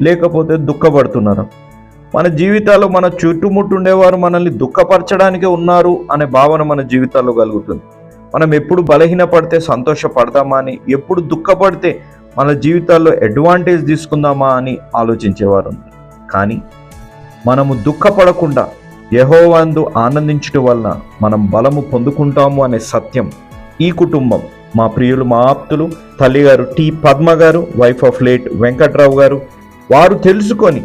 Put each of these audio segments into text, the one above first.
లేకపోతే దుఃఖపడుతున్నారా. మన జీవితాల్లో మన చుట్టుముట్టు ఉండేవారు మనల్ని దుఃఖపరచడానికే ఉన్నారు అనే భావన మన జీవితాల్లో కలుగుతుంది. మనం ఎప్పుడు బలహీనపడితే సంతోషపడదామా అని ఎప్పుడు దుఃఖపడితే మన జీవితాల్లో అడ్వాంటేజ్ తీసుకుందామా అని ఆలోచించేవారు కానీ మనము దుఃఖపడకుండా యహోవందు ఆనందించటం వలన మనం బలము పొందుకుంటాము అనే సత్యం ఈ కుటుంబం. మా ప్రియులు మా ఆప్తులు తల్లిగారు టి పద్మ గారు వైఫ్ ఆఫ్ లేట్ వెంకట్రావు గారు వారు తెలుసుకొని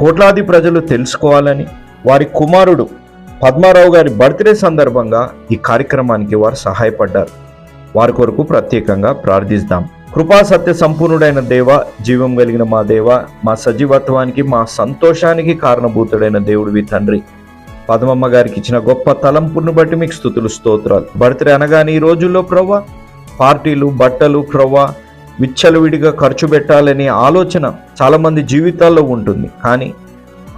కోట్లాది ప్రజలు తెలుసుకోవాలని వారి కుమారుడు పద్మారావు గారి బర్త్డే సందర్భంగా ఈ కార్యక్రమానికి వారు సహాయపడ్డారు. వారి కొరకు ప్రత్యేకంగా ప్రార్థిస్తాం. కృపా సత్య సంపూర్ణుడైన దేవ జీవం కలిగిన మా దేవ మా సజీవత్వానికి మా సంతోషానికి కారణభూతుడైన దేవుడివి తండ్రి. పద్మమ్మ గారికి ఇచ్చిన గొప్ప తలంపును బట్టి మీకు స్థుతులు స్తోత్రాలు. బర్త్డే అనగానే ఈ రోజుల్లో ప్రవ్వ పార్టీలు బట్టలు ప్రవ్వా విచ్చలవిడిగా ఖర్చు పెట్టాలనే ఆలోచన చాలామంది జీవితాల్లో ఉంటుంది. కానీ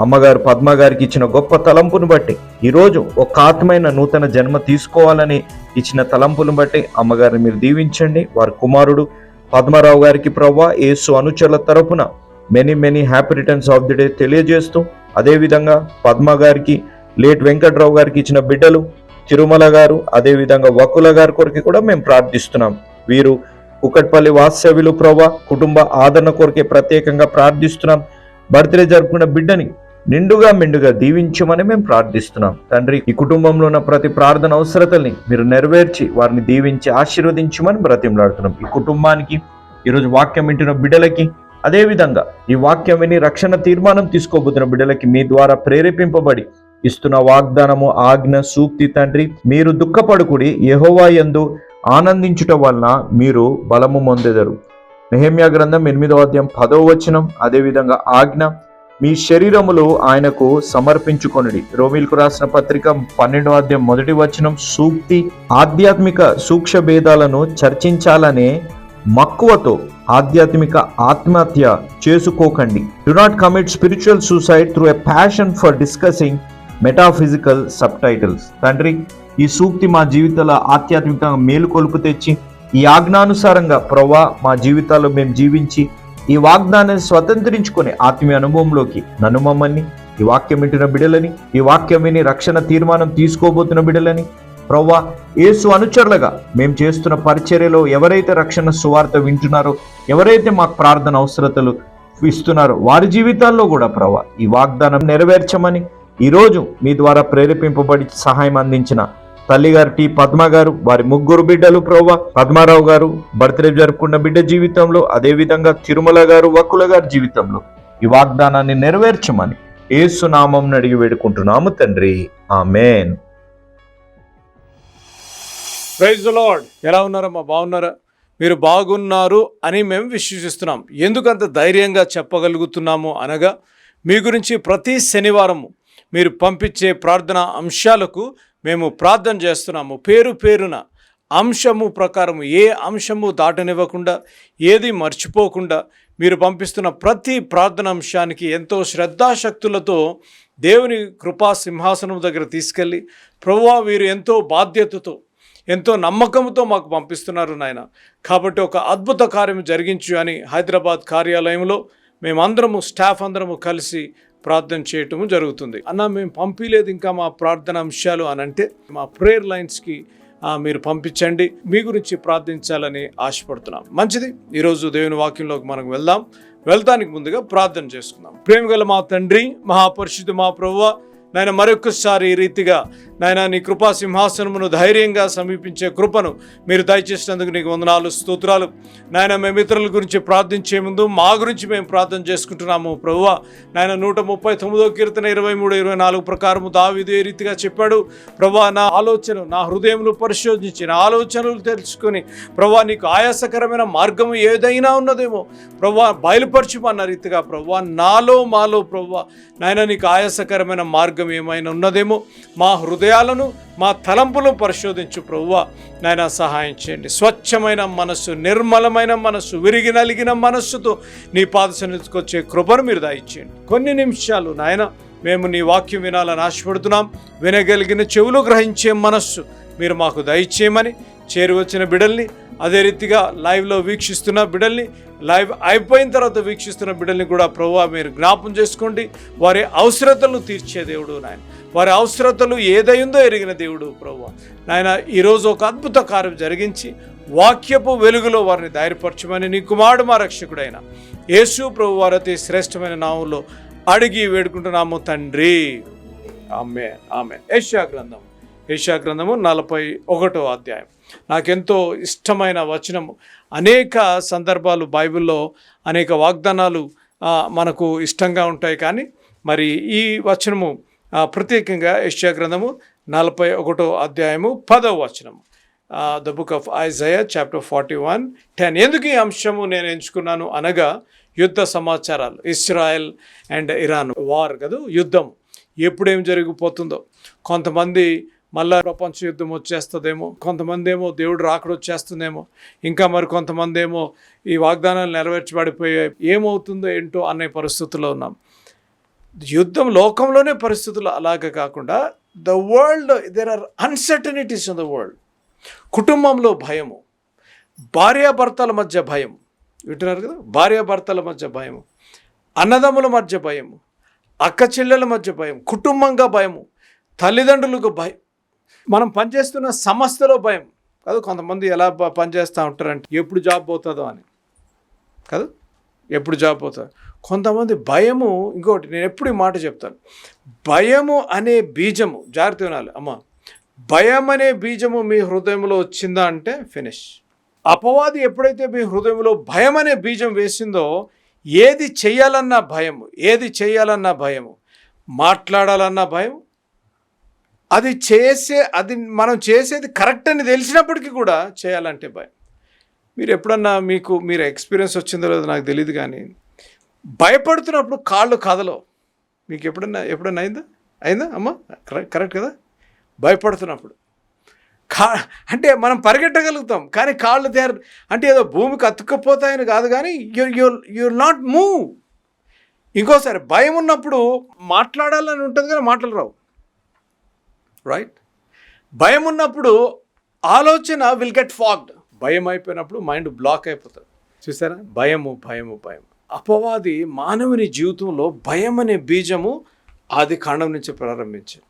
అమ్మగారు పద్మ గారికి ఇచ్చిన గొప్ప తలంపును బట్టి ఈరోజు ఒక ఆత్మైన నూతన జన్మ తీసుకోవాలని ఇచ్చిన తలంపును బట్టి అమ్మగారిని మీరు దీవించండి. వారి కుమారుడు పద్మారావు గారికి ప్రవ్వా ఏసు అనుచరుల తరపున many many happy returns of the day తెలియజేస్తూ అదేవిధంగా పద్మ గారికి లేట్ వెంకట్రావు గారికి ఇచ్చిన బిడ్డలు తిరుమల గారు అదేవిధంగా వకుల గారి కొరకు కూడా మేము ప్రార్థిస్తున్నాం. వీరు కుక్కట్పల్లి వాత్సవ్యులు ప్రభా కుటుంబ ఆదరణ కోరికే ప్రత్యేకంగా ప్రార్థిస్తున్నాం. బర్త్డే జరుపుకున్న బిడ్డని నిండుగా మెండుగా దీవించమని మేము ప్రార్థిస్తున్నాం. తండ్రి ఈ కుటుంబంలో ఉన్న ప్రతి ప్రార్థన అవసరతల్ని మీరు నెరవేర్చి వారిని దీవించి ఆశీర్వదించమని బ్రతిమలాడుతున్నాం. ఈ కుటుంబానికి ఈరోజు వాక్యం వింటున్న బిడ్డలకి అదేవిధంగా ఈ వాక్యం విని రక్షణ తీర్మానం తీసుకోబోతున్న బిడ్డలకి మీ ద్వారా ప్రేరేపింపబడి ఇస్తున్న వాగ్దానము ఆజ్ఞ సూక్తి తండ్రి మీరు దుఃఖపడుకుడి యెహోవా యందు ఆనందించుట వలన మీరు బలము పొందెదరు. నెహమ్యా గ్రంథం ఎనిమిదవ అధ్యాయం పదవ వచనం అదేవిధంగా ఆజ్ఞ మీ శరీరములు ఆయనకు సమర్పించుకొనుడి. రోమిల్కు రాసిన పత్రిక పన్నెండవ అధ్యాయం మొదటి వచనం సూక్తి ఆధ్యాత్మిక సూక్ష్మ భేదాలను చర్చించాలనే మక్కువతో ఆధ్యాత్మిక ఆత్మహత్య చేసుకోకండి. Do not commit spiritual suicide through a passion for discussing metaphysical subtitles తండ్రి ఈ సూక్తి మా జీవితాల ఆధ్యాత్మికంగా మేలుకొలుపు తెచ్చి ఈ ఆజ్ఞానుసారంగా ప్రవ్వా మా జీవితాల్లో మేము జీవించి ఈ వాగ్దానాన్ని స్వతంత్రించుకొని ఆత్మీయ అనుభవంలోకి నన్ను మమ్మల్ని ఈ వాక్యం వింటున్న బిడలని ఈ వాక్యం విని రక్షణ తీర్మానం తీసుకోబోతున్న బిడలని ప్రవ్వా యేసు అనుచరులుగా మేము చేస్తున్న పరిచర్యలో ఎవరైతే రక్షణ సువార్త వింటున్నారో ఎవరైతే మాకు ప్రార్థన అవసరతలు ఇస్తున్నారో వారి జీవితాల్లో కూడా ప్రవ్వా ఈ వాగ్దానం నెరవేర్చమని ఈరోజు మీ ద్వారా ప్రేరేపింపబడి సహాయం అందించిన తల్లిగారు టి పద్మ గారు వారి ముగ్గురు బిడ్డలు ప్రవ్వ పద్మారావు గారు బర్త్డే జరుపుకున్న బిడ్డ జీవితంలో అదేవిధంగా తిరుమల గారు వకుల గారి జీవితంలో ఈ వాగ్దానాన్ని నెరవేర్చమని ఏసు నామం అడిగి వేడుకుంటున్నాము తండ్రి. ఆమెన్. Praise Lord. ఎలా ఉన్నారమ్మా బాగున్నారా? మీరు బాగున్నారు అని మేము విశ్వసిస్తున్నాం. ఎందుకంత ధైర్యంగా చెప్పగలుగుతున్నాము అనగా మీ గురించి ప్రతి శనివారము మీరు పంపించే ప్రార్థన అంశాలకు మేము ప్రార్థన చేస్తున్నాము. పేరు పేరున అంశము ప్రకారము ఏ అంశము దాటనివ్వకుండా ఏది మర్చిపోకుండా మీరు పంపిస్తున్న ప్రతి ప్రార్థన అంశానికి ఎంతో శ్రద్ధాశక్తులతో దేవుని కృపా సింహాసనం దగ్గర తీసుకెళ్ళి ప్రభువా వీరు ఎంతో బాధ్యతతో ఎంతో నమ్మకంతో మాకు పంపిస్తున్నారు నాయన. కాబట్టి ఒక అద్భుత కార్యం జరిగించు అని హైదరాబాద్ కార్యాలయంలో మేమందరము స్టాఫ్ అందరము కలిసి ప్రార్థన చేయటము జరుగుతుంది. అన్న మేము పంపించలేదు ఇంకా మా ప్రార్థన అంశాలు అని అంటే మా ప్రేయర్ లైన్స్కి మీరు పంపించండి. మీ గురించి ప్రార్థించాలని ఆశపడుతున్నాం. మంచిది. ఈరోజు దేవుని వాక్యంలోకి మనం వెళ్దాం. వెళ్తానికి ముందుగా ప్రార్థన చేసుకుందాం. ప్రేమ గల మా తండ్రి మహాపరిషుద్ధి మా ప్రభువ నాయన మరొకసారి ఈ రీతిగా నాయన నీ కృపా సింహాసనమును ధైర్యంగా సమీపించే కృపను మీరు దయచేసినందుకు నీకు వందనాలు స్తోత్రాలు. నాయన మేము ఇతరుల గురించి ప్రార్థించే ముందు మా గురించి మేము ప్రార్థన చేసుకుంటున్నాము ప్రభువ. నాయన నూట ముప్పై తొమ్మిదో కీర్తన ఇరవై మూడు ఇరవై నాలుగు ప్రకారము దావిదు ఏ రీతిగా చెప్పాడు? ప్రభా నా ఆలోచన నా హృదయములు పరిశోధించి నా ఆలోచనలు తెలుసుకొని ప్రభా నీకు ఆయాసకరమైన మార్గము ఏదైనా ఉన్నదేమో ప్రభా బయలుపరచుమన్న రీతిగా ప్రభా నాలో మాలో ప్రభా నాయన నీకు ఆయాసకరమైన మార్గం ఏమైనా ఉన్నదేమో మా హృదయాలను మా తలంపులను పరిశోధించు ప్రభువా. నాయన సహాయం చేయండి. స్వచ్ఛమైన మనస్సు నిర్మలమైన మనస్సు విరిగి నలిగిన మనస్సుతో నీ పాద సన్నిధికి కృపను మీరు దాయిచ్చేయండి. కొన్ని నిమిషాలు నాయన మేము నీ వాక్యం వినాలని ఆశపడుతున్నాం. వినగలిగిన చెవులు గ్రహించే మనస్సు మీరు మాకు దయచేయమని చేరువచ్చిన బిడల్ని అదే రీతిగా లైవ్లో వీక్షిస్తున్న బిడల్ని లైవ్ అయిపోయిన తర్వాత వీక్షిస్తున్న బిడ్డల్ని కూడా ప్రభు మీరు జ్ఞాపం చేసుకోండి. వారి అవసరతలు తీర్చే దేవుడు నాయన. వారి అవసరతలు ఏదైందో ఎరిగిన దేవుడు ప్రభు నాయన ఈరోజు ఒక అద్భుత కార్యం జరిగించి వాక్యపు వెలుగులో వారిని ధైర్యపరచమని నీ కుమారుడు మా రక్షకుడైన యేసు ప్రభు వారి శ్రేష్టమైన నామంలో అడిగి వేడుకుంటున్నాము తండ్రి. ఆమె ఆమె ఏషియా గ్రంథం ఏషియా గ్రంథము నలభై ఒకటో అధ్యాయం. నాకెంతో ఇష్టమైన వచనము. అనేక సందర్భాలు బైబిల్లో అనేక వాగ్దానాలు మనకు ఇష్టంగా ఉంటాయి కానీ మరి ఈ వచనము ప్రత్యేకంగా యశ్యా గ్రంథము నలభై ఒకటో అధ్యాయము పదవ వచనము. The book of Isaiah chapter forty one ten. ఎందుకు ఈ అంశము నేను ఎంచుకున్నాను అనగా యుద్ధ సమాచారాలు ఇస్రాయెల్ అండ్ ఇరాన్ వార్ కదా యుద్ధం ఎప్పుడేం జరిగిపోతుందో. కొంతమంది మళ్ళా ప్రపంచ యుద్ధం వచ్చేస్తుందేమో కొంతమంది ఏమో దేవుడు రాకడ వచ్చేస్తుందేమో ఇంకా మరి కొంతమంది ఏమో ఈ వాగ్దానాలు నెరవేర్చబడిపోయాయి ఏమవుతుందో ఏంటో అనే పరిస్థితుల్లో ఉన్నాం. యుద్ధం లోకంలోనే పరిస్థితులు అలాగే కాకుండా the world there are uncertainties in the world కుటుంబంలో భయము భార్యాభర్తల మధ్య భయం వింటున్నారు కదా? భార్యాభర్తల మధ్య భయము అన్నదమ్ముల మధ్య భయము అక్క చెల్లెల మధ్య భయం కుటుంబంగా భయము తల్లిదండ్రులకు భయం మనం పనిచేస్తున్న సంస్థలో భయం. కాదు కొంతమంది ఎలా పనిచేస్తూ ఉంటారంటే ఎప్పుడు జాబ్ పోతుందో అని. కాదు ఎప్పుడు జాబ్ పోతుంది. కొంతమంది భయము ఇంకోటి నేను ఎప్పుడు ఈ మాట చెప్తాను. భయము అనే బీజము జాగ్రత్త వినాలి. అమ్మ భయం అనే బీజము మీ హృదయంలో వచ్చిందా అంటే ఫినిష్. అపవాది ఎప్పుడైతే మీ హృదయంలో భయం అనే బీజం వేసిందో ఏది చేయాలన్న భయము ఏది చేయాలన్న భయము మాట్లాడాలన్న భయం అది చేసే అది మనం చేసేది కరెక్ట్ అని తెలిసినప్పటికీ కూడా చేయాలంటే భయం. మీరు ఎప్పుడన్నా మీకు మీరు ఎక్స్పీరియన్స్ వచ్చిందో లేదో నాకు తెలియదు కానీ భయపడుతున్నప్పుడు కాళ్ళు కదలవు మీకు ఎప్పుడన్నా ఎప్పుడన్నా అయిందా? అయిందా అమ్మ? కరెక్ట్ కరెక్ట్ కదా? భయపడుతున్నప్పుడు. కా అంటే మనం పరిగెట్టగలుగుతాం కానీ కాళ్ళు తయారు అంటే ఏదో భూమికి అతుక్కపోతాయని కాదు కానీ you you you not move. ఇంకోసారి భయం ఉన్నప్పుడు మాట్లాడాలని ఉంటుంది కానీ మాటలు రావు. రైట్ భయం ఉన్నప్పుడు ఆలోచన విల్ గెట్ ఫాగ్డ్ భయం అయిపోయినప్పుడు మైండ్ బ్లాక్ అయిపోతుంది. చూసారా? భయము భయము భయం అపవాది మానవుని జీవితంలో భయం అనే బీజము ఆది కాండం నుంచి ప్రారంభించింది.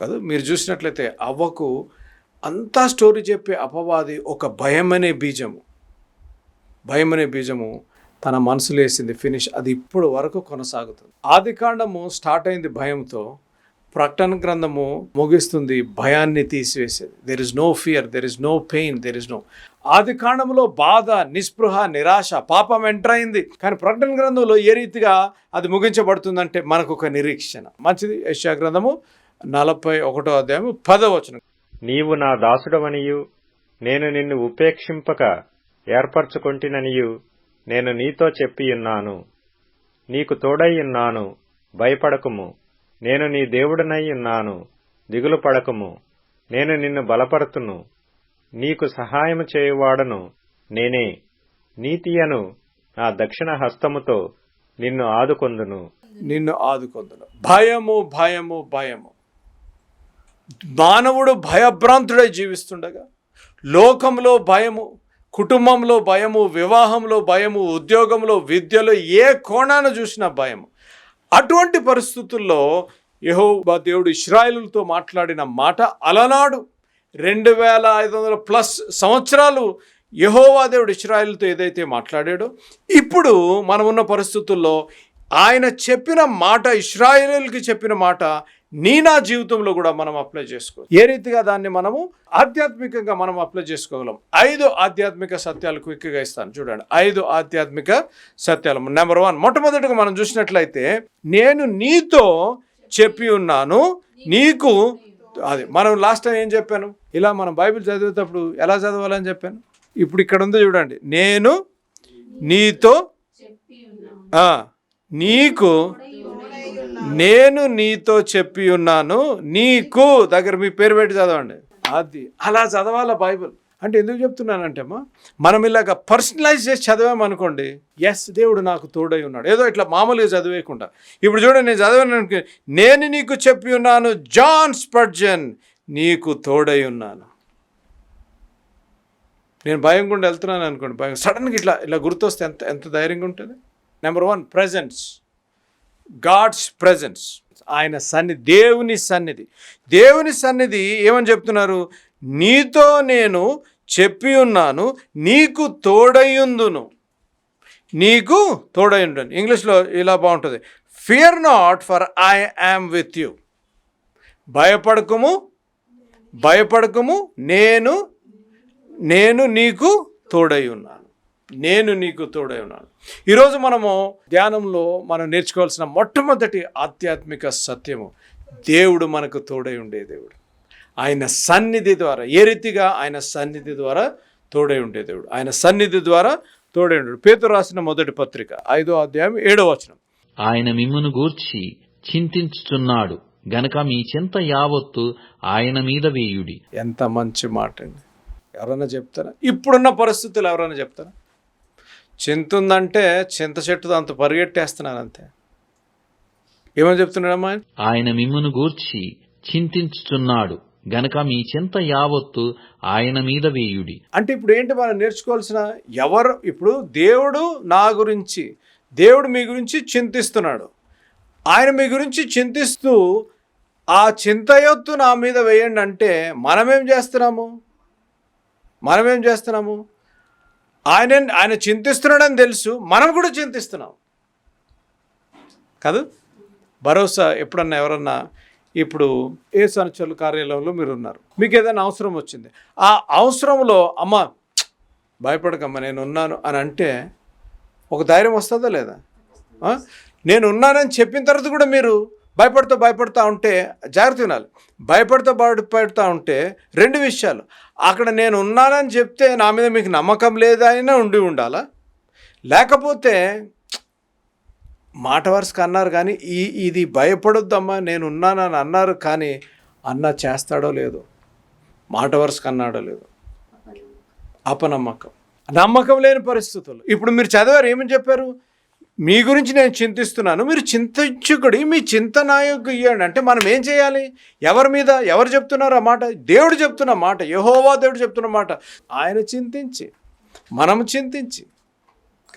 కాదు మీరు చూసినట్లయితే అవ్వకు అంతా స్టోరీ చెప్పే అపవాది ఒక భయం అనే బీజము. భయం అనే బీజము తన మనసులో వేసింది ఫినిష్ అది ఇప్పుడు వరకు కొనసాగుతుంది. ఆది కాండము స్టార్ట్ అయింది భయంతో ప్రకటన గ్రంథము ముగిస్తుంది భయాన్ని తీసివేసేది. There is no fear there is no pain there is no ఆది కాండంలో బాధ నిస్పృహ నిరాశ పాపం ఎంటర్ అయింది. కానీ ప్రకటన గ్రంథంలో ఏ రీతిగా అది ముగించబడుతుందంటే మనకు ఒక నిరీక్షణ. మంచిది. యశా గ్రంథము నలభై ఒకటో అధ్యాయము పదవచనం నీవు నా దాసుడవనియు నేను నిన్ను ఉపేక్షింపక ఏర్పరచుకొంటిననియు నేను నీతో చెప్పియున్నాను. నీకు తోడైయున్నాను భయపడకుము. నేను నీ దేవుడనై ఉన్నాను. దిగులు పడకము. నేను నిన్ను బలపడుతును నీకు సహాయము చేయువాడను నేనే. నీతియను నా దక్షిణ హస్తముతో నిన్ను ఆదుకొందును. నిన్ను ఆదుకొందును. భయము భయము భయము. మానవుడు భయభ్రాంతుడై జీవిస్తుండగా లోకంలో భయము కుటుంబంలో భయము వివాహంలో భయము ఉద్యోగంలో విద్యలో ఏ కోణాన్ని చూసినా భయము. అటువంటి పరిస్థితుల్లో యహోబా దేవుడు ఇస్రాయేలులతో మాట్లాడిన మాట అలనాడు. రెండు వేల ఐదు వందల ప్లస్ సంవత్సరాలు యహోవా దేవుడు ఇస్రాయేలుతో ఏదైతే మాట్లాడాడో ఇప్పుడు మనం ఉన్న పరిస్థితుల్లో ఆయన చెప్పిన మాట ఇస్రాయేల్కి చెప్పిన మాట నీ నా జీవితంలో కూడా మనం అప్లై చేసుకో ఏ రీతిగా దాన్ని మనము ఆధ్యాత్మికంగా మనం అప్లై చేసుకోగలం? ఐదు ఆధ్యాత్మిక సత్యాలు క్విక్గా ఇస్తాను. చూడండి. ఐదు ఆధ్యాత్మిక సత్యాలు. నెంబర్ వన్ మొట్టమొదటిగా మనం చూసినట్లయితే నేను నీతో చెప్పి ఉన్నాను. నీకు అది మనం లాస్ట్ టైం ఏం చెప్పాను? ఇలా మనం బైబిల్ చదివేటప్పుడు ఎలా చదవాలని చెప్పాను? ఇప్పుడు ఇక్కడ ఉంది చూడండి. నేను నీతో నీకు నేను నీతో చెప్పి ఉన్నాను నీకు దగ్గర మీ పేరు పెట్టి చదవండి. అది అలా చదవాల బైబిల్? అంటే ఎందుకు చెప్తున్నానంటే అమ్మా మనం ఇలాగ పర్సనలైజ్ చేసి చదివామనుకోండి ఎస్ దేవుడు నాకు తోడై ఉన్నాడు. ఏదో ఇట్లా మామూలుగా చదివేయకుండా. ఇప్పుడు చూడండి నేను చదివాను నేను నీకు చెప్పి ఉన్నాను జాన్ స్పర్జన్ నీకు తోడై ఉన్నాను. నేను భయం గుండా వెళ్తున్నాను అనుకోండి భయం. సడన్గా ఇట్లా ఇలా గుర్తొస్తే ఎంత ఎంత ధైర్యంగా ఉంటుంది? Number one presence God's presence ఆయన సన్నిధి దేవుని సన్నిధి. దేవుని సన్నిధి ఏమని చెప్తున్నారు? నీతో నేను చెప్పి ఉన్నాను నీకు తోడయుందును నీకు తోడయుండను ఇంగ్లీష్లో ఇలా బాగుంటుంది. Fear not for I am with you భయపడకము భయపడకము నేను నేను నీకు తోడై ఉన్నాను నేను నీకు తోడై ఉన్నాను. ఈరోజు మనము ధ్యానంలో మనం నేర్చుకోవాల్సిన మొట్టమొదటి ఆధ్యాత్మిక సత్యము దేవుడు మనకు తోడై ఉండే దేవుడు. ఆయన సన్నిధి ద్వారా ఏ రీతిగా ఆయన సన్నిధి ద్వారా తోడై ఉండే దేవుడు? ఆయన సన్నిధి ద్వారా తోడై ఉండే పేతురు రాసిన మొదటి పత్రిక ఐదో అధ్యాయం ఏడో వచనం. ఆయన మిమ్మును గూర్చి చింతించుచున్నాడు గనక మీ చింత యావత్తు ఆయన మీద వేయుడి. ఎంత మంచి మాట అండి ఎవరైనా చెప్తారా? ఇప్పుడున్న పరిస్థితులు ఎవరైనా చెప్తారా? చింత ఉందంటే చింత చెట్టు అంత పరిగెట్టేస్తున్నారు అంతే. ఏమని చెప్తున్నాడమ్మా? ఆయన? ఆయన మిమ్మును గూర్చి చింతించుచున్నాడు. గనక మీ చింత యావత్తు ఆయన మీద వేయుడి. అంటే ఇప్పుడు ఏంటి మనం నేర్చుకోవాల్సిన ఎవరు? ఇప్పుడు దేవుడు నా గురించి దేవుడు మీ గురించి చింతిస్తున్నాడు. ఆయన మీ గురించి చింతిస్తూ ఆ చింతయొత్తు నా మీద వేయండి అంటే మనమేం చేస్తున్నాము? మనమేం చేస్తున్నాము? ఆయన ఆయన చింతిస్తున్నాడని తెలుసు. మనం కూడా చింతిస్తున్నాం. కాదు? భరోసా ఎప్పుడన్నా ఎవరన్నా ఇప్పుడు ఏ సంచరుల కార్యాలయంలో మీరు ఉన్నారు మీకు ఏదైనా అవసరం వచ్చింది. ఆ అవసరంలో అమ్మ భయపడకమ్మ నేను ఉన్నాను అని అంటే ఒక ధైర్యం వస్తుందా లేదా? నేను ఉన్నానని చెప్పిన తర్వాత కూడా మీరు భయపడుతూ భయపడుతూ ఉంటే జాగ్రత్త వినాలి. భయపడుతూ భయపడుతూ ఉంటే రెండు విషయాలు. అక్కడ నేను ఉన్నానని చెప్తే నా మీద మీకు నమ్మకం లేదైనా ఉండి ఉండాలా? లేకపోతే మాట వరుసకు అన్నారు కానీ ఈ ఇది భయపడొద్దమ్మా నేను ఉన్నానని అన్నారు కానీ అన్న చేస్తాడో లేదో? మాట వరుసకు అన్నాడో లేదో? అపనమ్మకం. నమ్మకం లేని పరిస్థితులు ఇప్పుడు మీరు చదివారు ఏమని చెప్పారు? మీ గురించి నేను చింతిస్తున్నాను. మీరు చింతించుకుడి మీ చింత నాయకు ఇవ్వండి అంటే మనం ఏం చేయాలి? ఎవరి మీద ఎవరు చెప్తున్నారు ఆ మాట? దేవుడు చెప్తున్న మాట యహోవా దేవుడు చెప్తున్న మాట. ఆయన చింతించి మనం చింతించి.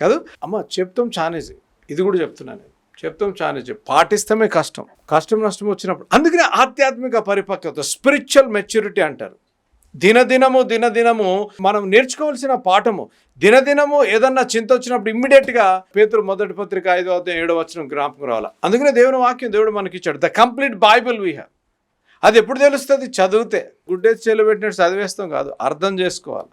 కాదు? అమ్మ చెప్తాం చానేజీ. ఇది కూడా చెప్తున్నాను చెప్తాం చానేజీ. పాటిస్తమే కష్టం. కష్టం నష్టం వచ్చినప్పుడు. అందుకనే ఆధ్యాత్మిక పరిపక్వత స్పిరిచువల్ మెచ్యూరిటీ అంటారు. దినదినము దినదినము మనం నేర్చుకోవాల్సిన పాఠము. దినదినము ఏదన్నా చింత వచ్చినప్పుడు ఇమ్మీడియట్గా పేతురు మొదటి పత్రిక ఐదో అధ్యాయం ఏడో వచ్చిన జ్ఞాపకం రావాలి? అందుకనే దేవుని వాక్యం దేవుడు మనకి ఇచ్చాడు the complete Bible we have అది ఎప్పుడు తెలుస్తుంది? చదివితే. గుడ్డేసి చేలు పెట్టినట్టు చదివేస్తాం కాదు. అర్థం చేసుకోవాలి.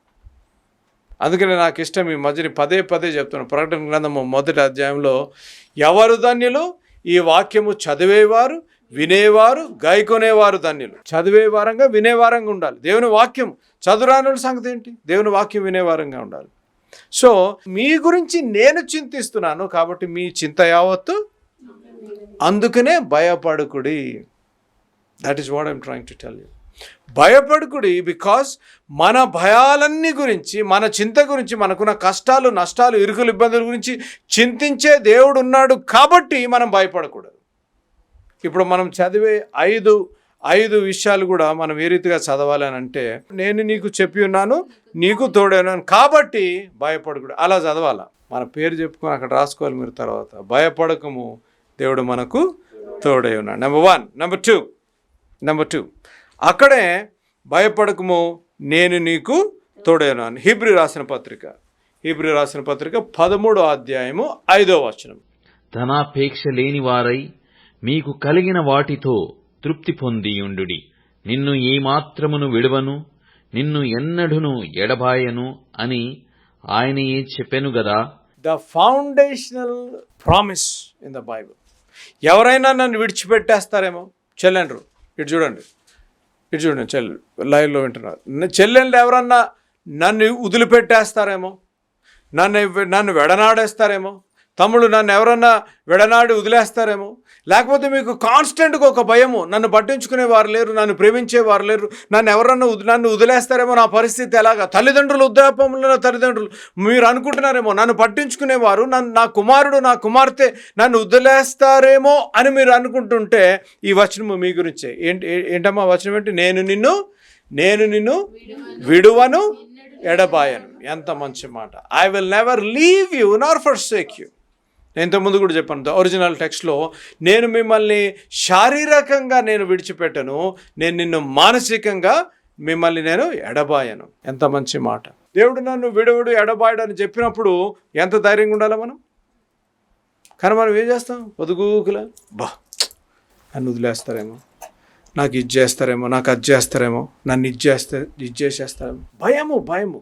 అందుకనే నాకు ఇష్టం ఈ మధ్యని పదే పదే చెప్తున్నాను ప్రకటన గ్రంథము మొదటి అధ్యాయంలో ఎవరు ధన్యులు? ఈ వాక్యము చదివేవారు వినేవారు గాయకొనేవారు ధన్యులు. చదివేవారంగా వినేవారంగా ఉండాలి. దేవుని వాక్యం చదురానుల సంగతి ఏంటి? దేవుని వాక్యం వినేవారంగా ఉండాలి. సో మీ గురించి నేను చింతిస్తున్నాను కాబట్టి మీ చింత యావత్తు అందుకనే భయపడుకుడి. That is what I'm trying to tell you భయపడుకుడి because మన భయాలన్నీ గురించి మన చింత గురించి మనకున్న కష్టాలు నష్టాలు ఇరుకులు ఇబ్బందుల గురించి చింతించే దేవుడు ఉన్నాడు కాబట్టి మనం భయపడకూడదు. ఇప్పుడు మనం చదివే ఐదు ఐదు విషయాలు కూడా మనం ఏ రీతిగా చదవాలని అంటే నేను నీకు చెప్పి ఉన్నాను నీకు తోడైనాను కాబట్టి భయపడకూడదు. అలా చదవాల? మన పేరు చెప్పుకొని అక్కడ రాసుకోవాలి మీరు తర్వాత. భయపడకము దేవుడు మనకు తోడై ఉన్నాడు. Number one number two number two అక్కడే భయపడకము నేను నీకు తోడై ఉన్నాను. హిబ్రి రాసిన పత్రిక. హిబ్రి రాసిన పత్రిక పదమూడో అధ్యాయము ఐదో వచనం. ధనాపేక్ష లేని వారై మీకు కలిగిన వాటితో తృప్తి పొందియుండుడి. నిన్ను ఏమాత్రమును విడువను నిన్ను ఎన్నడును ఎడబాయను అని ఆయనయే చెప్పెను గదా. The foundational promise in the Bible ఎవరైనా నన్ను విడిచిపెట్టేస్తారేమో? చెల్లెండ్రు. ఇటు చూడండి. ఇటు చూడండి చెల్లి లైవ్లో వింటున్నారు. చెల్లెండ్రు ఎవరన్నా నన్ను వదిలిపెట్టేస్తారేమో? నన్ను నన్ను వెడనాడేస్తారేమో? తమ్ముడు నన్ను ఎవరన్నా విడనాడి వదిలేస్తారేమో? లేకపోతే మీకు కాన్స్టెంట్గా ఒక భయము. నన్ను పట్టించుకునే వారు లేరు నన్ను ప్రేమించే వారు లేరు. నన్ను ఎవరన్నా నన్ను వదిలేస్తారేమో నా పరిస్థితి ఎలాగా? తల్లిదండ్రులు వృద్ధాపంలో తల్లిదండ్రులు మీరు అనుకుంటున్నారేమో నన్ను పట్టించుకునేవారు నన్ను నా కుమారుడు నా కుమార్తె నన్ను వదిలేస్తారేమో అని మీరు అనుకుంటుంటే ఈ వచనము మీ గురించే. ఏంటి ఏంటమ్మా వచనం ఏంటి? నేను నిన్ను నేను నిన్ను విడువను ఎడబాయను. ఎంత మంచి మాట. I will never leave you nor forsake you నేను ఇంతకుముందు కూడా చెప్పాను ఒరిజినల్ టెక్స్ట్లో నేను మిమ్మల్ని శారీరకంగా నేను విడిచిపెట్టను నేను నిన్ను మానసికంగా మిమ్మల్ని నేను ఎడబాయను. ఎంత మంచి మాట. దేవుడు నన్ను విడవుడు ఎడబాయడు అని చెప్పినప్పుడు ఎంత ధైర్యంగా ఉండాలి మనం? కానీ మనం ఏం చేస్తాం? పొదుగుకులా బా నన్ను వదిలేస్తారేమో. నాకు ఇది చేస్తారేమో నాకు అది చేస్తారేమో నన్ను ఇది చేస్తే ఇది చేసేస్తారేమో. భయము భయము.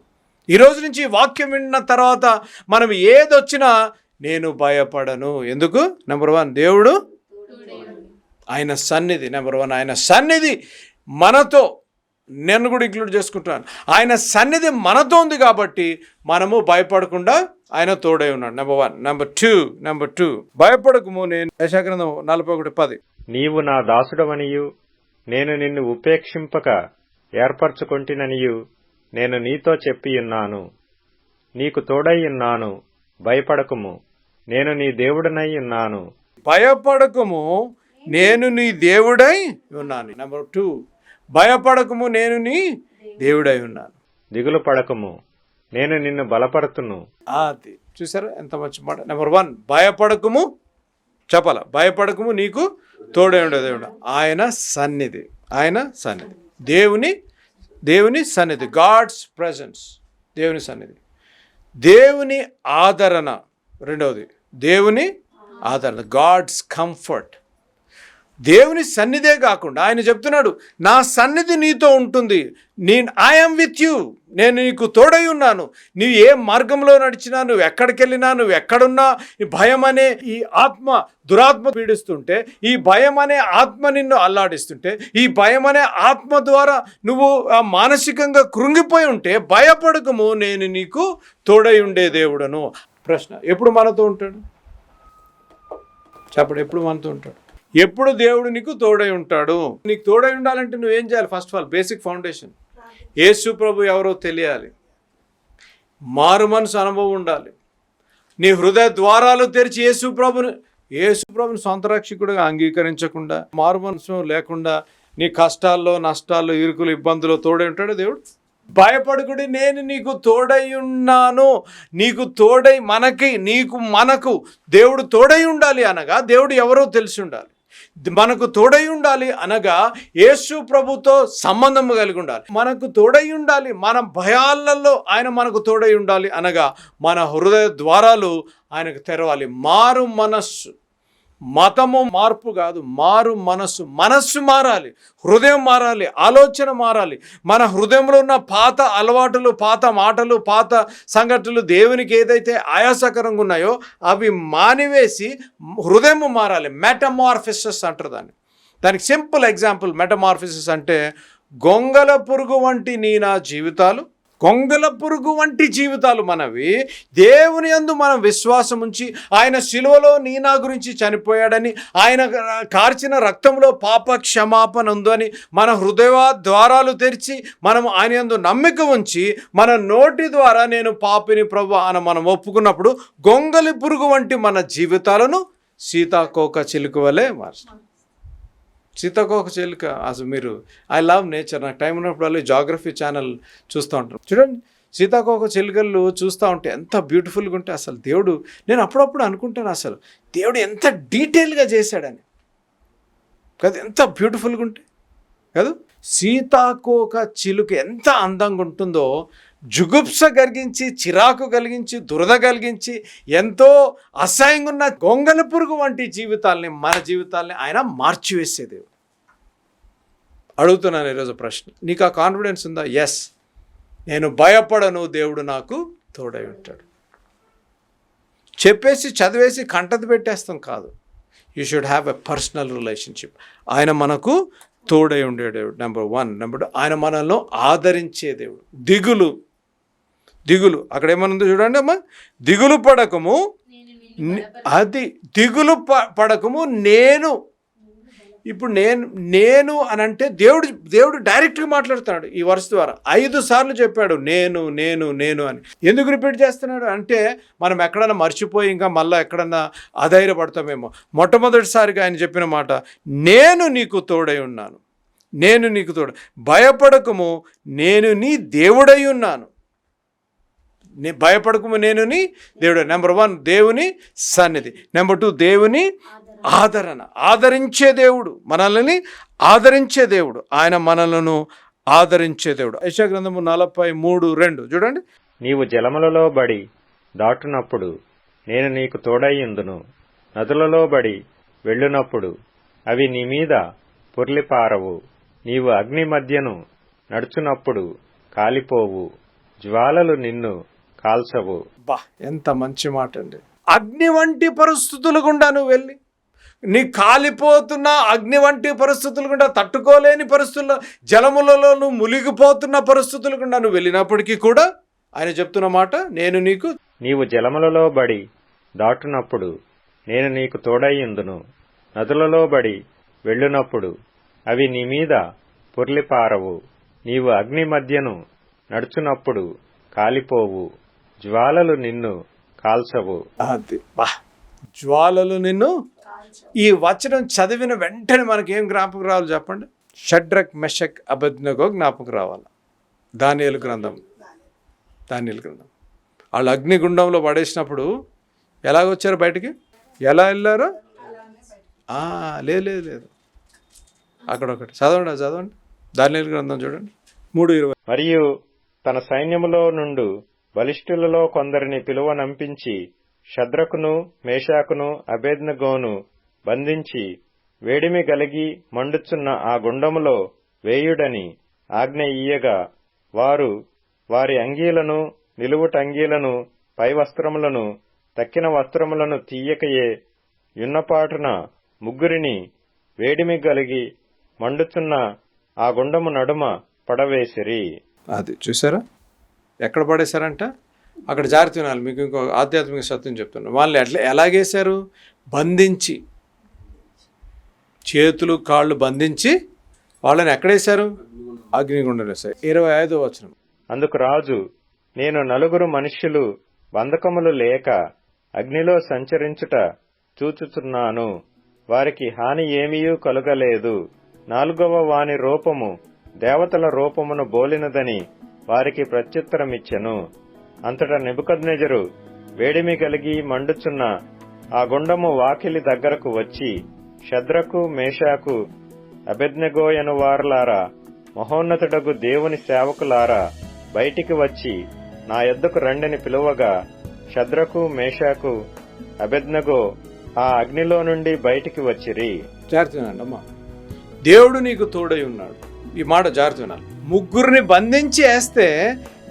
ఈ రోజు నుంచి వాక్యం విన్న తర్వాత మనం ఏదొచ్చినా నేను భయపడను. ఎందుకు? నెంబర్ వన్ దేవుడు ఆయన సన్నిధి. నెంబర్ వన్ ఆయన సన్నిధి మనతో నేను కూడా ఇంక్లూడ్ చేసుకుంటున్నాను. ఆయన సన్నిధి మనతో ఉంది కాబట్టి మనము భయపడకుండా ఆయన తోడై ఉన్నాడు. Number one number two number two భయపడకము నేను. యశాగ్రంథం నలభై ఒకటి పది. నీవు నా దాసుడవనియు. నేను నిన్ను ఉపేక్షింపక ఏర్పరచుకొంటిననియు. నేను నీతో చెప్పియున్నాను నీకు తోడైయున్నాను భయపడకుము. నేను నీ దేవుడనై ఉన్నాను. భయపడకము నేను నీ దేవుడై ఉన్నాను. నెంబర్ టూ భయపడకము నేను నీ దేవుడై ఉన్నాను. దిగులు పడకుము నేను నిన్ను బలపడుతును. అది చూసారా? ఎంత మంచి మాట. నెంబర్ వన్ భయపడకము చెప్పాల? భయపడకము నీకు తోడే ఉండే దేవుడు. ఆయన సన్నిధి. ఆయన సన్నిధి. దేవుని దేవుని సన్నిధి. గాడ్స్ ప్రజెన్స్ దేవుని సన్నిధి. దేవుని ఆదరణ. రెండవది దేవుని ఆదరణ గాడ్స్ కంఫర్ట్. దేవుని సన్నిధే కాకుండా ఆయన చెప్తున్నాడు నా సన్నిధి నీతో ఉంటుంది నేను ఐఎమ్ విత్ యూ నేను నీకు తోడై ఉన్నాను నీవు ఏ మార్గంలో నడిచినా నువ్వు ఎక్కడికి వెళ్ళినా నువ్వు ఎక్కడున్నా ఈ భయం అనే ఈ ఆత్మ దురాత్మ పీడిస్తుంటే ఈ భయం అనే ఆత్మ నిన్ను అల్లాడిస్తుంటే ఈ భయం అనే ఆత్మ ద్వారా నువ్వు ఆ, మానసికంగా కృంగిపోయి ఉంటే భయపడకము నేను నీకు తోడై ఉండే దేవుడను. ప్రశ్న. ఎప్పుడు మనతో ఉంటాడు? చెప్పడు ఎప్పుడు మనతో ఉంటాడు? ఎప్పుడు దేవుడు నీకు తోడై ఉంటాడు? నీకు తోడై ఉండాలంటే నువ్వేం చేయాలి? First of all basic foundation Yesu ప్రభు ఎవరో తెలియాలి. మారు మనసు అనుభవం ఉండాలి. నీ హృదయ ద్వారాలు తెరిచి యేసు ప్రభుని యేసు ప్రభుని సొంత రక్షకుడిగా అంగీకరించకుండా మారు మనసు లేకుండా నీ కష్టాల్లో నష్టాల్లో ఇరుకులు ఇబ్బందులు తోడై ఉంటాడు దేవుడు? భయపడుకుడి నేను నీకు తోడై ఉన్నాను. నీకు తోడై మనకి నీకు మనకు దేవుడు తోడై ఉండాలి అనగా దేవుడు ఎవరో తెలిసి ఉండాలి. మనకు తోడై ఉండాలి అనగా యేసు ప్రభుతో సంబంధం కలిగి ఉండాలి. మనకు తోడై ఉండాలి మన భయాలలో ఆయన మనకు తోడై ఉండాలి అనగా మన హృదయ ద్వారాలు ఆయనకు తెరవాలి. మారు మనస్సు. మతము మార్పు కాదు మారు మనస్సు. మనస్సు మారాలి హృదయం మారాలి ఆలోచన మారాలి. మన హృదయంలో ఉన్న పాత అలవాటులు పాత మాటలు పాత సంఘటనలు దేవునికి ఏదైతే ఆయాసకరంగా ఉన్నాయో అవి మానివేసి హృదయం మారాలి. మెటమార్ఫిసస్ అంటారు దాన్ని. దానికి సింపుల్ ఎగ్జాంపుల్ మెటమార్ఫిసస్ అంటే గొంగల పురుగు వంటి నీ నా జీవితాలు కొంగల పురుగు వంటి జీవితాలు మనవి. దేవుని యందు మనం విశ్వాసం ఉంచి ఆయన శిలువలో నీ నా గురించి చనిపోయాడని ఆయన కార్చిన రక్తంలో పాప క్షమాపణ ఉందని మన హృదయ ద్వారాలు తెరిచి మనం ఆయన యందు నమ్మిక ఉంచి మన నోటి ద్వారా నేను పాపిని ప్రభు అని మనం ఒప్పుకున్నప్పుడు గొంగలి పురుగు వంటి మన జీవితాలను సీతాకోక చిలుక వలె సీతాకోక చిలుక అసలు మీరు ఐ లవ్ నేచర్ నాకు టైం ఉన్నప్పుడు జాగ్రఫీ ఛానల్ చూస్తూ ఉంటాను చూడండి సీతాకోక చిలుకలు చూస్తూ ఉంటే ఎంత బ్యూటిఫుల్గా ఉంటే అసలు దేవుడు నేను అప్పుడప్పుడు అనుకుంటాను అసలు దేవుడు ఎంత డీటెయిల్గా చేశాడని. కదా ఎంత బ్యూటిఫుల్గా ఉంటే. కదా సీతాకోక చిలుక ఎంత అందంగా ఉంటుందో జుగుప్స కలిగించి చిరాకు కలిగించి దురద కలిగించి ఎంతో అసహ్యంగా ఉన్న గొంగల పురుగు వంటి జీవితాల్ని మన జీవితాల్ని ఆయన మార్చివేసే దేవుడు. అడుగుతున్నాను ఈరోజు ప్రశ్న. నీకు ఆ కాన్ఫిడెన్స్ ఉందా? ఎస్ నేను భయపడను దేవుడు నాకు తోడై ఉంటాడు. చెప్పేసి చదివేసి కంటది పెట్టేస్తాం కాదు. You should have a personal relationship ఆయన మనకు తోడై ఉండే దేవుడు నెంబర్ వన్ నెంబర్ టూ ఆయన మనల్ని ఆదరించే దేవుడు. దిగులు. దిగులు. అక్కడ ఏమనుందో చూడండి అమ్మా. దిగులు పడకము. అది దిగులు ప- పడకము. నేను ఇప్పుడు నేను నేను అని అంటే దేవుడు దేవుడు డైరెక్ట్గా మాట్లాడుతున్నాడు ఈ వరుస ద్వారా. ఐదు సార్లు చెప్పాడు నేను నేను నేను అని. ఎందుకు రిపీట్ చేస్తున్నాడు అంటే మనం ఎక్కడన్నా మర్చిపోయి ఇంకా మళ్ళీ ఎక్కడన్నా అధైర్యపడతామేమో. మొట్టమొదటిసారిగా ఆయన చెప్పిన మాట నేను నీకు తోడై ఉన్నాను. నేను నీకు తోడు. భయపడకము. నేను నీ దేవుడై ఉన్నాను. నే భయపడకము నేనుని దేవుడు. నెంబర్ వన్ దేవుని సన్నిధి. నెంబర్ టూ దేవుని ఆదరణ. ఆదరించే దేవుడు. మనల్ని ఆదరించే దేవుడు. ఆయన మనలను ఆదరించే దేవుడు. యశగ్రంథము నలభై మూడు రెండు. చూడండి. నీవు జలములలో బడి దాటునప్పుడు నేను నీకు తోడయ్యుందును నదులలో బడి వెళ్ళునప్పుడు అవి నీ మీద పొర్లిపారవు. నీవు అగ్ని మధ్యను నడుచునప్పుడు కాలిపోవు. జ్వాలలు నిన్ను కాల్చవు. బా ఎంత మంచి మాట అండి అగ్ని వంటి పరిస్థితులు గుండా నువ్వు వెళ్ళి. నీ కాలిపోతున్న అగ్ని వంటి పరిస్థితులు గుండా తట్టుకోలేని పరిస్థితుల్లో జలములలో నువ్వు మునిగిపోతున్న పరిస్థితులు గుండా నువ్వు వెళ్ళినప్పటికీ కూడా ఆయన చెప్తున్న మాట నేను నీకు నీవు జలములలో బడి దాటునప్పుడు నేను నీకు తోడయ్యుందును నదులలో బడి వెళ్ళునప్పుడు అవి నీ మీద పొర్లిపారవు. నీవు అగ్ని మధ్యను నడుచునప్పుడు కాలిపోవు. జ్వాలలు నిన్ను కాల్చవు. అది. బా. జ్వాలలు నిన్ను ఈ వచనం చదివిన వెంటనే మనకి ఏం జ్ఞాపకం రావాలి చెప్పండి? షడ్రక్ మెషక్ అబద్నగో జ్ఞాపకం రావాలి? దానియలు గ్రంథం. దానియలు గ్రంథం. వాళ్ళు అగ్నిగుండంలో పడేసినప్పుడు ఎలాగొచ్చారు బయటికి? ఎలా వెళ్ళారో? ఆ, లేదు లేదు లేదు. అక్కడ ఒకటి చదవండి చదవండి. దానియలు గ్రంథం చూడండి. మూడు ఇరవై. మరియు తన సైన్యములో నుండు బలిష్ఠులలో కొందరిని పిలువనంపించి శద్రకును మేషాకును అభేద్నగోను బంధించి వేడిమి గలిగి మండుచున్న ఆ గుండములో వేయుడని ఆజ్ఞ ఇయ్యగా వారు వారి అంగీలను నిలువుటంగీలను పై వస్త్రములను తక్కిన వస్త్రములను తీయకయే యున్నపాటున ముగ్గురిని వేడిమి గలిగి మండుచున్న ఆ గుండము నడుమ పడవేసిరి. అది చూసారా ఎక్కడ పడేశారంట? అక్కడ జారి తినాలి మీకు ఇంకో ఆధ్యాత్మిక సత్యం చెప్తున్నాను వాళ్ళు ఎట్లా ఎలాగేశారు బంధించి. చేతులు కాళ్ళు బంధించి వాళ్ళని ఎక్కడేశారు అగ్నిగుండలు వేశారు. ఇరవై ఐదో వచనం. అందుకు రాజు నేను నలుగురు మనుష్యులు బంధకములు లేక అగ్నిలో సంచరించుట చూచుచున్నాను. వారికి హాని ఏమీయూ కలుగలేదు. నాలుగవ వాని రూపము దేవతల రూపమును బోలినదని వారికి ప్రత్యుత్తరమిచ్చెను. అంతటా నెబుకద్నెజరు వేడిమి కలిగి మండుచున్న ఆ గుండము వాకిలి దగ్గరకు వచ్చి శద్రకు మేషాకు అభిజ్ఞగోయను వారలారా మహోన్నతుడగు దేవుని సేవకులారా బయటికి వచ్చి నా ఎద్దుకు రండిని పిలువగా శద్రకు మేషాకు అభిజ్ఞగో ఆ అగ్నిలో నుండి బయటికి వచ్చిరి. జాగ్రత్త దేవుడు నీకు తోడై ఉన్నాడు. ఈ మాట జాగ్రత్త ముగ్గురిని బంధించి వేస్తే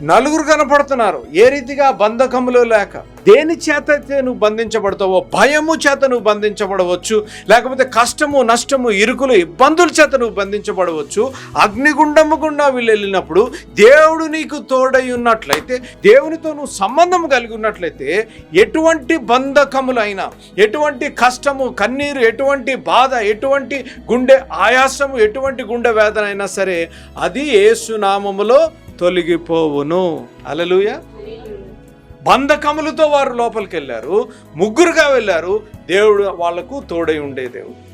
నలుగురు కనపడుతున్నారు. ఏ రీతిగా బంధకములు లేక దేని చేత అయితే నువ్వు బంధించబడతావో భయము చేత నువ్వు బంధించబడవచ్చు లేకపోతే కష్టము నష్టము ఇరుకులు ఇబ్బందుల చేత నువ్వు బంధించబడవచ్చు. అగ్నిగుండము గుండా వీళ్ళు వెళ్ళినప్పుడు దేవుడు నీకు తోడై ఉన్నట్లయితే దేవునితో నువ్వు సంబంధం కలిగి ఉన్నట్లయితే ఎటువంటి బంధకములైనా ఎటువంటి కష్టము కన్నీరు ఎటువంటి బాధ ఎటువంటి గుండె ఆయాసము ఎటువంటి గుండె వేదన అయినా సరే అది ఏసునామములో తొలగిపోవును. అలలుయ బంధకములతో వారు లోపలికి వెళ్ళారు ముగ్గురుగా వెళ్ళారు. దేవుడు వాళ్ళకు తోడై ఉండే దేవుడు.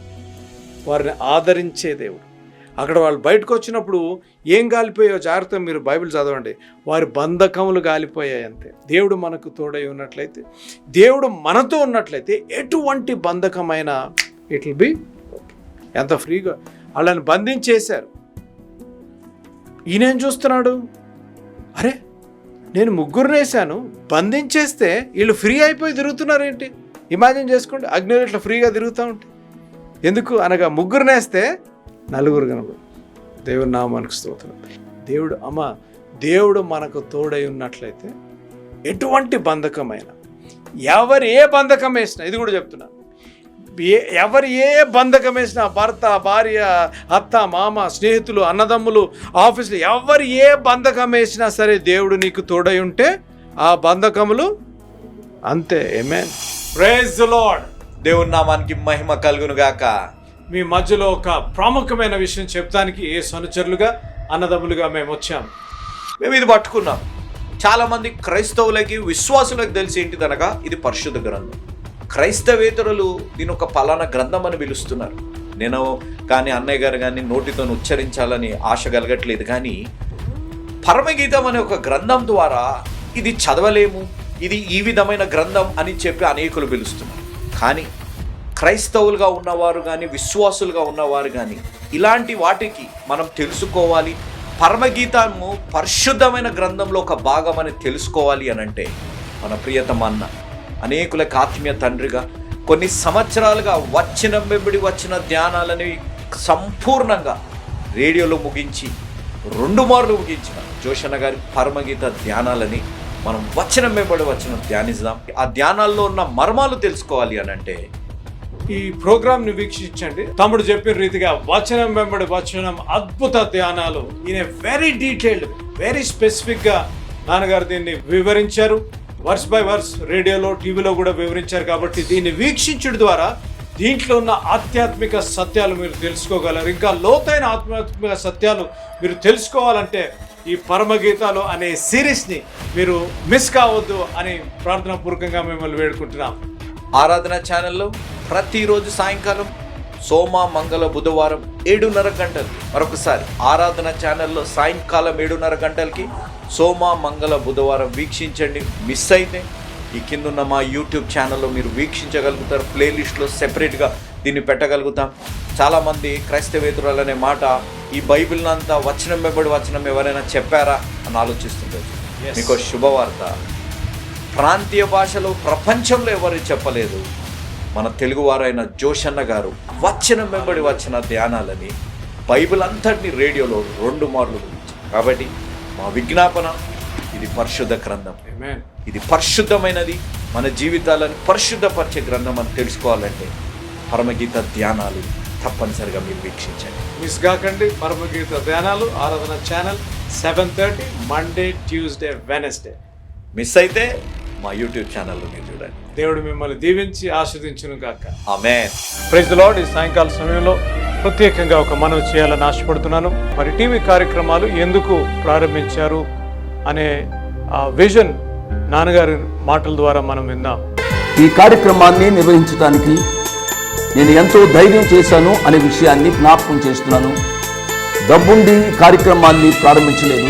వారిని ఆదరించే దేవుడు. అక్కడ వాళ్ళు బయటకు వచ్చినప్పుడు ఏం గాలిపోయాయో జాగ్రత్త మీరు బైబిల్ చదవండి. వారి బంధకములు గాలిపోయాయి అంతే. దేవుడు మనకు తోడై ఉన్నట్లయితే దేవుడు మనతో ఉన్నట్లయితే ఎటువంటి బంధకమైన ఇట్ విల్ బి ఎంత ఫ్రీగా. వాళ్ళని బంధించేశారు. ఈయనేం చూస్తున్నాడు? అరే నేను ముగ్గురునేసాను బంధించేస్తే వీళ్ళు ఫ్రీ అయిపోయి తిరుగుతున్నారు ఏంటి ఇమాజిన్ చేసుకోండి అగ్నిలో ఇట్లా ఫ్రీగా తిరుగుతూ ఉంటే. ఎందుకు? అనగా ముగ్గురు నేస్తే నలుగురు కనబడు దేవుడు నామానికి స్తోత్రం. దేవుడు అమ్మ దేవుడు మనకు తోడై ఉన్నట్లయితే ఎటువంటి బంధకమైన ఎవరు ఏ బంధకం వేసినా ఇది కూడా చెప్తున్నాను ఎవరు ఏ బంధకం వేసినా భర్త భార్య అత్త మామ స్నేహితులు అన్నదమ్ములు ఆఫీసులు ఎవరు ఏ బంధకం వేసినా సరే దేవుడు నీకు తోడై ఉంటే ఆ బంధకములు అంతే. ఏమేన్ ప్రైజ్ లార్డ్ దేవుని నామానికి మహిమ కలుగును గాక మీ మధ్యలో ఒక ప్రాముఖ్యమైన విషయం చెప్తానికి ఏ సనుచరులుగా అన్నదమ్ములుగా మేము వచ్చాం. మేము ఇది పట్టుకున్నాం. చాలా మంది క్రైస్తవులకి విశ్వాసులకు తెలిసి ఏంటిదనగా ఇది పరిశుద్ధ గ్రంథం. క్రైస్తవేతరులు దీని ఒక పలానా గ్రంథం అని పిలుస్తున్నారు. నేను కానీ అన్నయ్య గారు కానీ నోటితో ఉచ్చరించాలని ఆశ కలగట్లేదు కానీ పరమగీతం అనే ఒక గ్రంథం ద్వారా ఇది చదవలేము ఇది ఈ విధమైన గ్రంథం అని చెప్పి అనేకులు పిలుస్తున్నారు. కానీ క్రైస్తవులుగా ఉన్నవారు కానీ విశ్వాసులుగా ఉన్నవారు కానీ ఇలాంటి వాటికి మనం తెలుసుకోవాలి పరమగీతము పరిశుద్ధమైన గ్రంథంలో ఒక భాగం అని తెలుసుకోవాలి అని అంటే మన ప్రియతమ అన్న అనేకులకు ఆత్మీయ తండ్రిగా కొన్ని సంవత్సరాలుగా వచ్చిన వెంబడి వచ్చిన ధ్యానాలని సంపూర్ణంగా రేడియోలో ముగించి రెండు మార్లు ముగించిన జోషన్న గారి పరమగీత ధ్యానాలని మనం వచనం వెంబడి వచ్చిన ధ్యానిద్దాం. ఆ ధ్యానాల్లో ఉన్న మర్మాలు తెలుసుకోవాలి అని అంటే ఈ ప్రోగ్రామ్ని వీక్షించండి. తమ్ముడు చెప్పిన రీతిగా వచనం వెంబడి వచనం అద్భుత ధ్యానాలు. ఈయన వెరీ డీటెయిల్డ్ వెరీ స్పెసిఫిక్గా నాన్నగారు దీన్ని వివరించారు. వర్స్ బై వర్స్ రేడియోలో టీవీలో కూడా వివరించారు కాబట్టి దీన్ని వీక్షించడం ద్వారా దీంట్లో ఉన్న ఆధ్యాత్మిక సత్యాలు మీరు తెలుసుకోగలరు. ఇంకా లోతైన ఆధ్యాత్మిక సత్యాలు మీరు తెలుసుకోవాలంటే ఈ పరమగీతాలు అనే సిరీస్ని మీరు మిస్ కావద్దు అని ప్రార్థనా పూర్వకంగా మిమ్మల్ని వేడుకుంటున్నాం. ఆరాధన ఛానల్లో ప్రతిరోజు సాయంకాలం సోమ మంగళ బుధవారం ఏడున్నర గంటలు. మరొకసారి ఆరాధన ఛానల్లో సాయంకాలం ఏడున్నర గంటలకి సోమ మంగళ బుధవారం వీక్షించండి. మిస్ అయితే ఈ కిందున్న మా యూట్యూబ్ ఛానల్లో మీరు వీక్షించగలుగుతారు. ప్లేలిస్ట్లో సెపరేట్గా దీన్ని పెట్టగలుగుతాం. చాలామంది క్రైస్తవేతురాలు అనే మాట ఈ బైబిల్ అంతా వచనం వెంబడి వచనం ఎవరైనా చెప్పారా? అని ఆలోచిస్తుంటారు. మీకు శుభవార్త. ప్రాంతీయ భాషలో ప్రపంచంలో ఎవరు చెప్పలేదు? మన తెలుగువారైన జోషన్న గారు వచనం వెంబడి వచ్చిన ధ్యానాలని బైబిల్ అంతటిని రేడియోలో రెండు మార్లు గురించారు కాబట్టి మా విజ్ఞాపన ఇది పరిశుద్ధ గ్రంథం. ఇది పరిశుద్ధమైనది. మన జీవితాలను పరిశుద్ధపరిచే గ్రంథం అని తెలుసుకోవాలంటే పరమగీత ధ్యానాలు తప్పనిసరిగా మీరు వీక్షించండి. మిస్ కాకండి పరమగీత ధ్యానాలు ఆరాధన channel seven thirty Monday Tuesday Wednesday miss అయితే మా యూట్యూబ్ ఛానల్లో మీరు చూడండి. దేవుడు మిమ్మల్ని దీవించి ఆస్వాదించును గాక. ఆమె ప్రైజ్ లార్డ్ ఈ సాయంకాల సమయంలో ప్రత్యేకంగా ఒక మనవి చేయాలని ఆశపడుతున్నాను. మరి టీవీ కార్యక్రమాలు ఎందుకు ప్రారంభించారు అనే ఆ విజన్ నాన్నగారి మాటల ద్వారా మనం విందాం. ఈ కార్యక్రమాన్ని నిర్వహించడానికి నేను ఎంతో ధైర్యం చేశాను అనే విషయాన్ని జ్ఞాపకం చేస్తున్నాను. డబ్బుండి కార్యక్రమాన్ని ప్రారంభించలేదు.